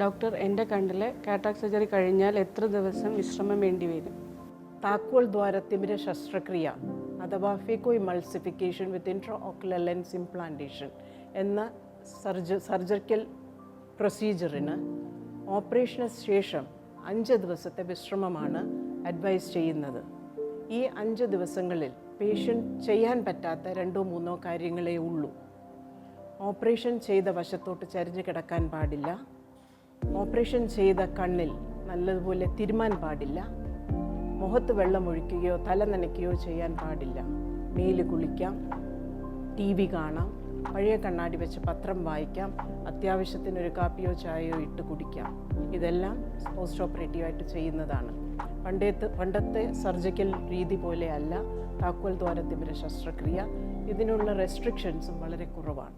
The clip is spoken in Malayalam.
ഡോക്ടർ എന്റെ കണ്ണിൽ കാറ്റാക് സർജറി കഴിഞ്ഞാൽ എത്ര ദിവസം വിശ്രമം വേണ്ടി വരും? താക്കോൽ ദ്വാരത്തിമിര ശസ്ത്രക്രിയ അഥവാ phacoemulsification with intraocular lens implantation എന്ന സർജ സർജിക്കൽ പ്രൊസീജിയറിന് ഓപ്പറേഷന് ശേഷം അഞ്ച് ദിവസത്തെ വിശ്രമമാണ് അഡ്വൈസ് ചെയ്യുന്നത്. ഈ അഞ്ച് ദിവസങ്ങളിൽ പേഷ്യന്റ് ചെയ്യാൻ പറ്റാത്ത രണ്ടോ മൂന്നോ കാര്യങ്ങളേ ഉള്ളൂ. ഓപ്പറേഷൻ ചെയ്ത വശത്തോട്ട് ചരിഞ്ഞു കിടക്കാൻ പാടില്ല. ഓപ്പറേഷൻ ചെയ്ത കണ്ണിൽ നല്ലതുപോലെ തിരുമാൻ പാടില്ല. മുഖത്ത് വെള്ളം ഒഴിക്കുകയോ തല നനയ്ക്കുകയോ ചെയ്യാൻ പാടില്ല. മേൽ കുളിക്കാം ടി വി കാണാം പഴയ കണ്ണാടി വെച്ച് പത്രം വായിക്കാം അത്യാവശ്യത്തിന് ഒരു കാപ്പിയോ ചായയോ ഇട്ട് കുടിക്കാം. ഇതെല്ലാം പോസ്റ്റ് ഓപ്പറേറ്റീവായിട്ട് ചെയ്യുന്നതാണ്. പണ്ടേത്ത് പണ്ടത്തെ സർജിക്കൽ രീതി പോലെയല്ല താക്കോൽ ദ്വാരത്തിമിര ശസ്ത്രക്രിയ. ഇതിനുള്ള റെസ്ട്രിക്ഷൻസും വളരെ കുറവാണ്.